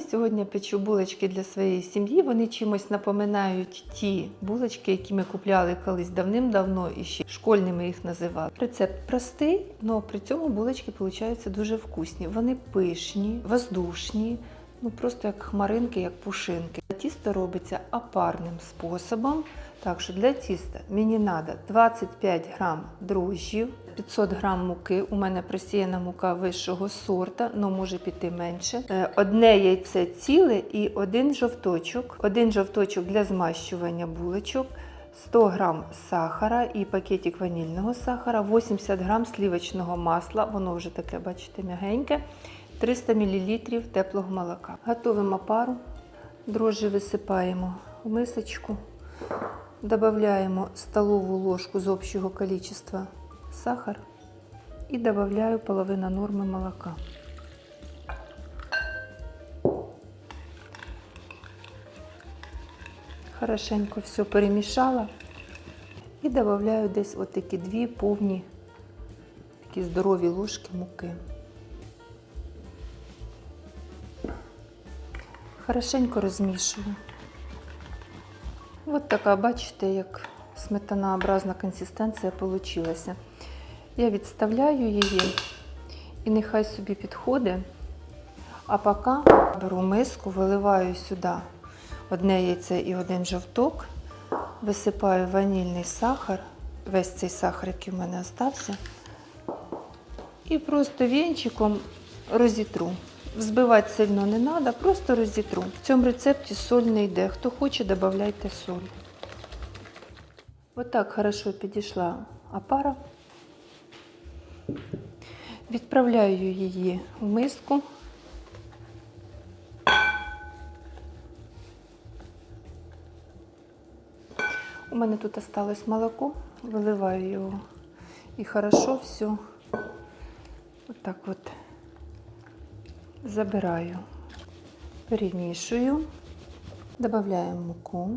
Сьогодні печу булочки для своєї сім'ї. Вони чимось напоминають ті булочки, які ми купляли колись давним-давно і ще школьними їх називали. Рецепт простий, але при цьому булочки виходять дуже вкусні. Вони пишні, воздушні, ну просто як хмаринки, як пушинки. Тісто робиться опарним способом. Так що для тіста мені треба 25 грам дрожжів, 500 грам муки. У мене просіяна мука вищого сорта, але може піти менше. Е, Одне яйце ціле і один жовточок. Один жовточок для змащування булочок. 100 грам сахара і пакетик ванільного сахара, 80 грам сливочного масла, воно вже таке, бачите, м'ягеньке, 300 мл теплого молока. Готуємо пару, дрожжі висипаємо в мисочку, додаємо столову ложку з общого количества сахар і додаю половину норми молока. Хорошенько все перемішала і додаю десь от такі дві повні такі здорові ложки муки. Хорошенько розмішую. От така, бачите, як сметанообразна консистенція вийшла. Я відставляю її і нехай собі підходить. А поки беру миску, виливаю сюди одне яйце і один жовток, висипаю ванільний сахар, весь цей сахар, який в мене залишився, і просто вінчиком розітру. Взбивати сильно не треба, просто розітру. В цьому рецепті соль не йде. Хто хоче, додавайте соль. Отак хорошо підійшла опара. Відправляю її в миску. У мене тут осталось молоко, виливаю його і хорошо все вот так вот забираю, перемішую, добавляємо муку,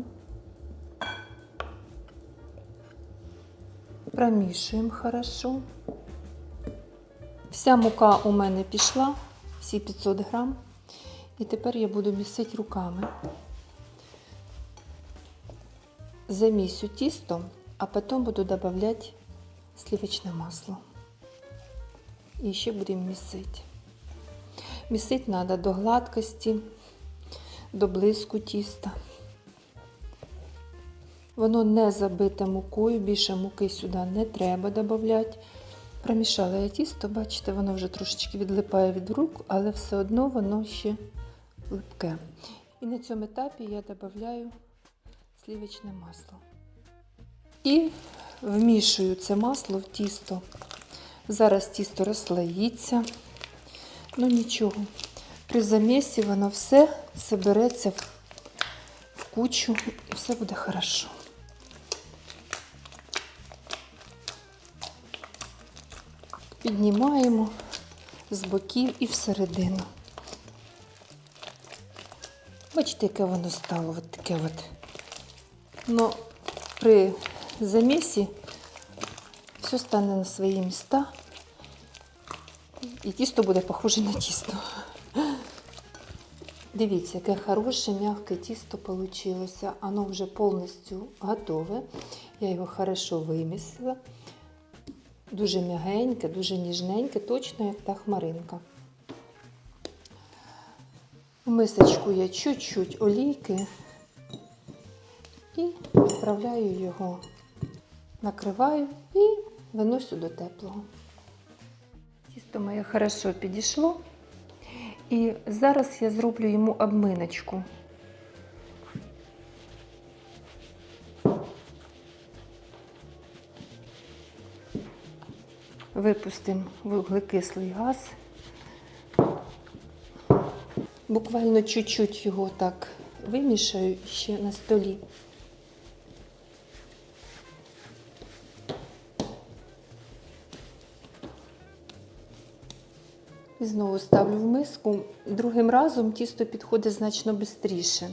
промішуємо хорошо. Вся мука у мене пішла, всі 500 грам. І тепер я буду місити руками. Замісю тісто, а потім буду додавати сливочне масло. І ще будемо місити. Місити треба до гладкості, до блиску тіста. Воно не забите мукою, більше муки сюди не треба додати. Промішала я тісто, бачите, воно вже трошечки відлипає від рук, але все одно воно ще липке. І на цьому етапі я додаю сливочне масло. І вмішую це масло в тісто. Зараз тісто розслоїться. Ну нічого. При замісі воно все збереться в, кучу і все буде хорошо. Піднімаємо з боків і всередину. Бачите, яке воно стало от таке от. Ну, при замісі все стане на свої міста. І тісто буде похоже на тісто. Дивіться, яке хороше, м'яке тісто вийшло. Воно вже повністю готове. Я його хорошо вимісила. Дуже м'ягеньке, дуже ніжненьке, точно як та хмаринка. В мисочку я чуть-чуть олійки і відправляю його, накриваю і виносю до теплого. Моє хорошо підійшло. І зараз я зроблю йому обминочку. Випустимо вуглекислий газ. Буквально чуть-чуть його так вимішаю ще на столі. І знову ставлю в миску. Другим разом тісто підходить значно швидше.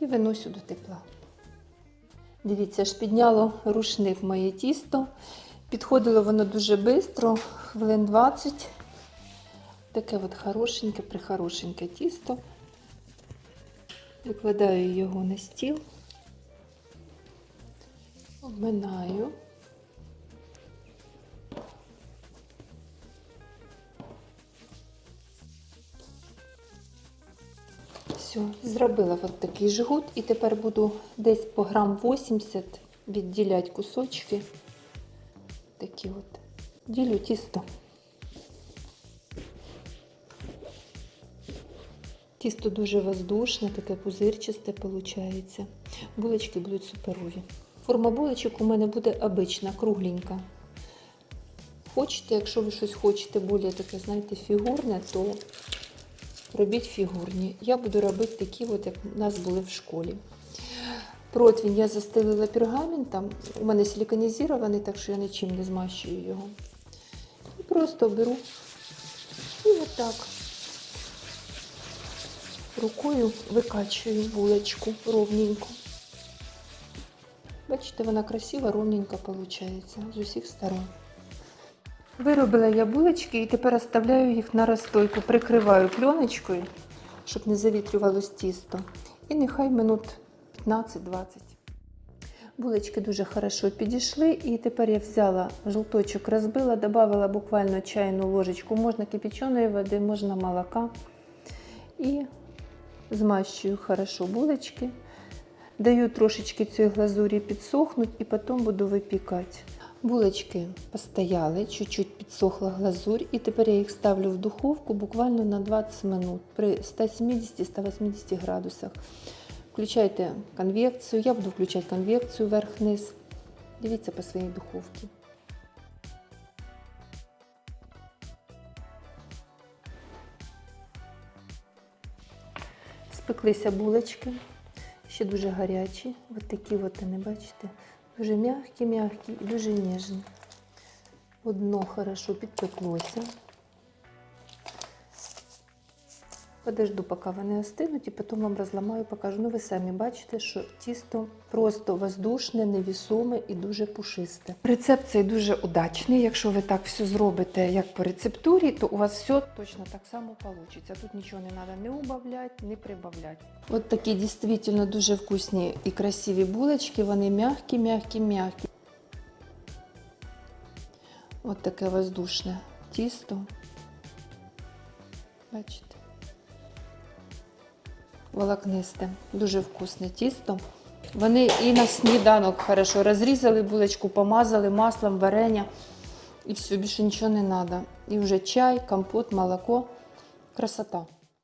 І виносю до тепла. Дивіться, аж підняло рушник моє тісто. Підходило воно дуже швидко, хвилин 20. Таке от хорошеньке, прихорошеньке тісто. Викладаю його на стіл, обминаю. Все, зробила от такий жгут і тепер буду десь по грам 80 відділяти кусочки. Такі от. Ділю тісто. Тісто дуже воздушне, таке пузирчасте виходить. Булочки будуть суперові. Форма булочок у мене буде обична, кругленька. Хочете, якщо ви щось хочете більш таке, знаєте, фігурне, то робіть фігурні. Я буду робити такі, от, як у нас були в школі. Противень я застелила пергаментом. У мене силиконізований, так що я нічим не змащую його. І просто беру і отак рукою викачую булочку ровненько. Бачите, вона красива, ровненько виходить з усіх сторон. Виробила я булочки і тепер оставляю їх на розстойку, прикриваю пленочкою, щоб не завітрювалось тісто. І нехай минут 15-20. Булочки дуже хорошо підійшли, і тепер я взяла жовточок, розбила, додала буквально чайну ложечку, можна кипяченої води, можна молока. І змащую хорошо булочки. Даю трошечки цієї глазурі підсохнути і потім буду випікати. Булочки постояли, чуть-чуть підсохла глазурь, і тепер я їх ставлю в духовку буквально на 20 минут при 170-180 градусах. Включайте конвекцію, я буду включати конвекцію вверх-вниз. Дивіться по своїй духовці. Спеклися булочки, ще дуже гарячі. Ось такі от вони, бачите, дуже мягкий-мягкий і дуже ніжні. Одно хорошо підпеклося. Подожду, поки вони остинуть, і потім вам розламаю, покажу. Ну, ви самі бачите, що тісто просто воздушне, невісоме і дуже пушисте. Рецепт цей дуже удачний. Якщо ви так все зробите, як по рецептурі, то у вас все точно так само вийде. Тут нічого не треба не убавляти, не прибавляти. От такі дійсно дуже вкусні і красиві булочки. Вони м'які, м'які, м'які. От таке воздушне тісто. Бачите? Волокнисте, дуже вкусне тісто. Вони і на сніданок хорошо розрізали булочку, помазали маслом, варення і все, більше нічого не треба. І вже чай, компот, молоко. Красота.